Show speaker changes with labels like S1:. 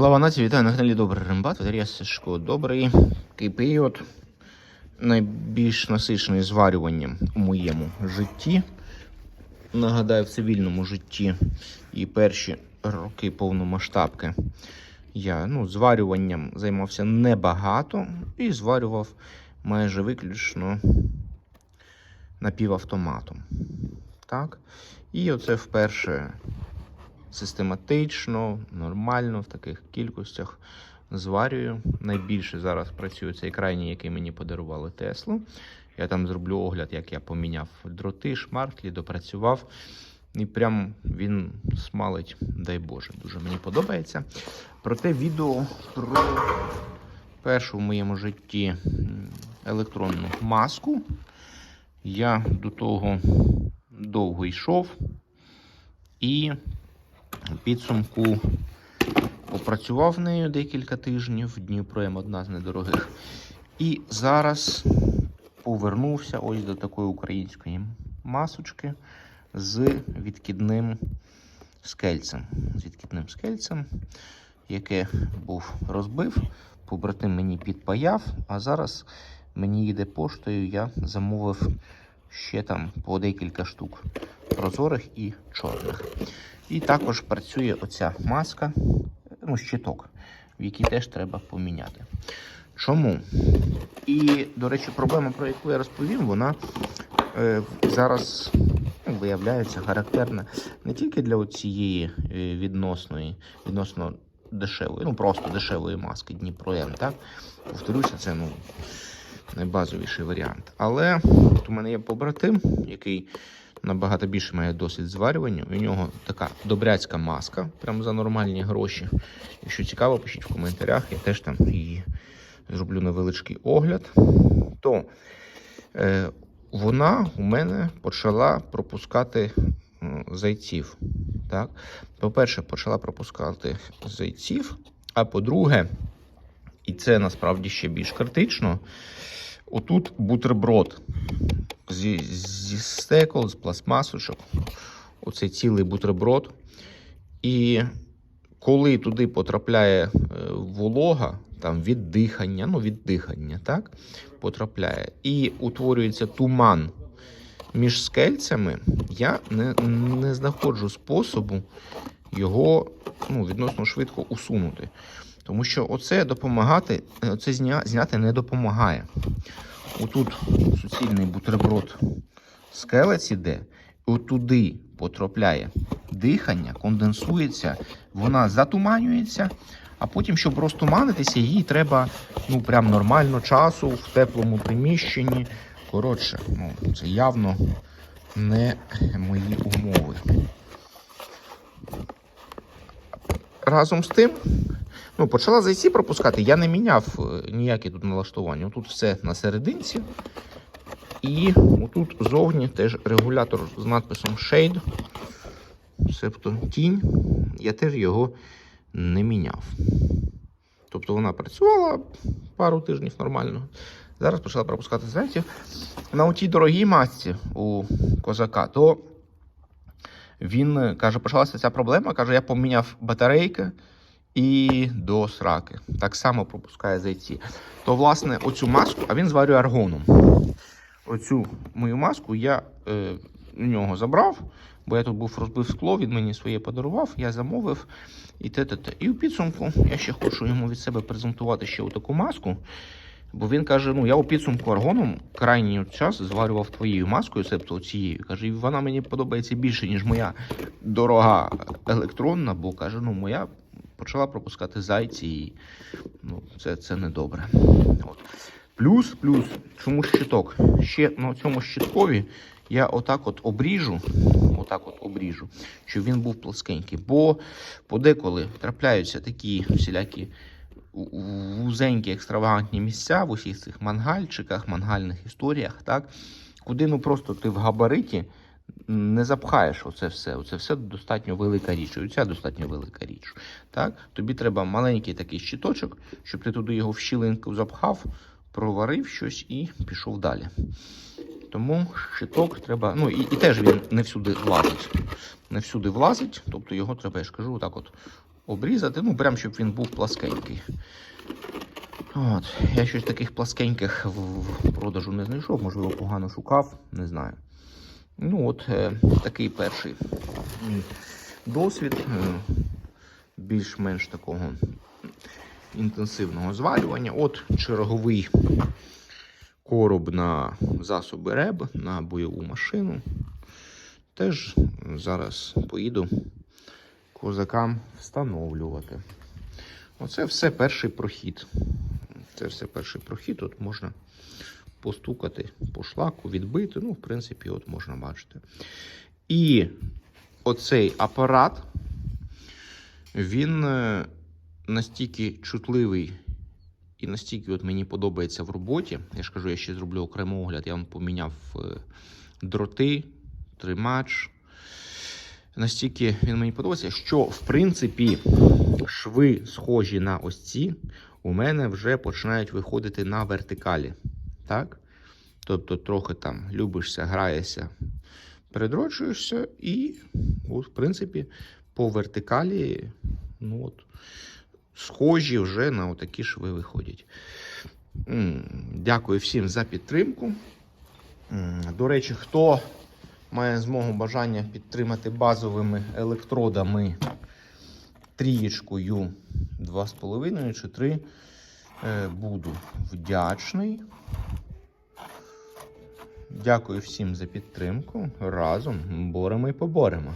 S1: Слава нації, вітаю на каналі Добрий Рембат. Я Сашко Добрий. Такий період найбільш насичений зварюванням у моєму житті. Нагадаю, в цивільному житті і перші роки повномасштабки я ну, зварюванням займався небагато і зварював майже виключно напівавтоматом. Так? І оце вперше систематично, нормально, в таких кількостях зварюю. Найбільше зараз працює цей крайній, який мені подарували Теслу. Я там зроблю огляд, як я поміняв дроти, шмарклі, допрацював. І прям він смалить, дай Боже, дуже мені подобається. Проте відео про першу в моєму житті електронну маску. Я до того довго йшов і підсумку попрацював нею декілька тижнів. Дніпро одна з недорогих. І зараз повернувся ось до такої української масочки з відкидним скельцем. З відкидним скельцем, яке був розбив, побратим мені підпаяв, а зараз мені їде поштою, я замовив ще там по декілька штук прозорих і чорних. І також працює оця маска, ну, щиток, в який теж треба поміняти. Чому? І, до речі, проблема, про яку я розповім, вона е, зараз ну, виявляється характерна не тільки для цієї е, відносної, відносно дешевої, ну просто дешевої маски Дніпро М, так? Повторюся, це ну, найбазовіший варіант. Але от у мене є побратим, який набагато більше має досвід зварювання. У нього така добряцька маска, прямо за нормальні гроші. Якщо цікаво, пишіть в коментарях, я теж там її зроблю невеличкий огляд. То е, вона у мене почала пропускати зайців. Так? По-перше, почала пропускати зайців, а по-друге, і це насправді ще більш критично. Отут бутерброд зі, зі стекол, з пластмасочок. Оцей цілий бутерброд. І коли туди потрапляє е, волога, там від дихання, ну від так, потрапляє, і утворюється туман між скельцями, я не, не знаходжу способу його ну, відносно швидко усунути. Тому що оце допомагати, оце зняти не допомагає. Отут суцільний бутерброд скелець іде, отуди потрапляє дихання, конденсується, вона затуманюється, а потім, щоб розтуманитися, їй треба ну, прям нормально часу в теплому приміщенні. Коротше, ну, це явно не мої умови. Разом з тим, ну, почала зайці пропускати. Я не міняв е, ніякі тут налаштування. Тут все на серединці. І отут зовні теж регулятор з надписом Shade, себто тінь. Я теж його не міняв. Тобто вона працювала пару тижнів нормально. Зараз почала пропускати зайців. На отій дорогій масці у козака, то він е, каже, почалася ця проблема. Каже, я поміняв батарейки і до сраки. Так само пропускає зайці. То, власне, оцю маску, а він зварює аргоном. Оцю мою маску я е, у нього забрав, бо я тут був розбив скло, він мені своє подарував, я замовив і те, те, те. І у підсумку я ще хочу йому від себе презентувати ще таку маску. Бо він каже: ну я у підсумку аргоном крайній час зварював твоєю маскою, себто цією. Каже, вона мені подобається більше, ніж моя дорога електронна, бо каже, ну моя почала пропускати зайці, і ну, це, це не добре. От. Плюс, плюс, чому щиток? Ще на цьому щиткові я отак от обріжу, отак от обріжу, щоб він був плоскенький. Бо подеколи трапляються такі всілякі вузенькі екстравагантні місця в усіх цих мангальчиках, мангальних історіях, так? Куди ну просто ти в габариті не запхаєш оце все. Оце все достатньо велика річ. Оця достатньо велика річ. Так? Тобі треба маленький такий щиточок, щоб ти туди його в щілинку запхав, проварив щось і пішов далі. Тому щиток треба. Ну і, і теж він не всюди влазить. Не всюди влазить, тобто його треба, я ж кажу, отак от обрізати, ну, прям щоб він був пласкенький. От. Я щось таких пласкеньких в продажу не знайшов, можливо, погано шукав, не знаю. Ну, от е, такий перший досвід. Е, більш-менш такого інтенсивного зварювання. От черговий короб на засоби РЕБ, на бойову машину. Теж зараз поїду козакам встановлювати. Оце все перший прохід. Це все перший прохід. Тут можна постукати по шлаку, відбити. Ну, в принципі, от можна бачити. І оцей апарат, він е, настільки чутливий і настільки от мені подобається в роботі. Я ж кажу, я ще зроблю окремий огляд. Я вам поміняв е, дроти, тримач. Настільки він мені подобається, що в принципі шви схожі на ось ці, у мене вже починають виходити на вертикалі. Так? Тобто, трохи там любишся, граєшся, передрочуєшся, і, от, в принципі, по вертикалі, ну от, схожі вже на отакі шви виходять. Дякую всім за підтримку. До речі, хто має змогу бажання підтримати базовими електродами трієчкою 2,5 чи 3, е, буду вдячний. Дякую всім за підтримку. Разом боремо і поборемо.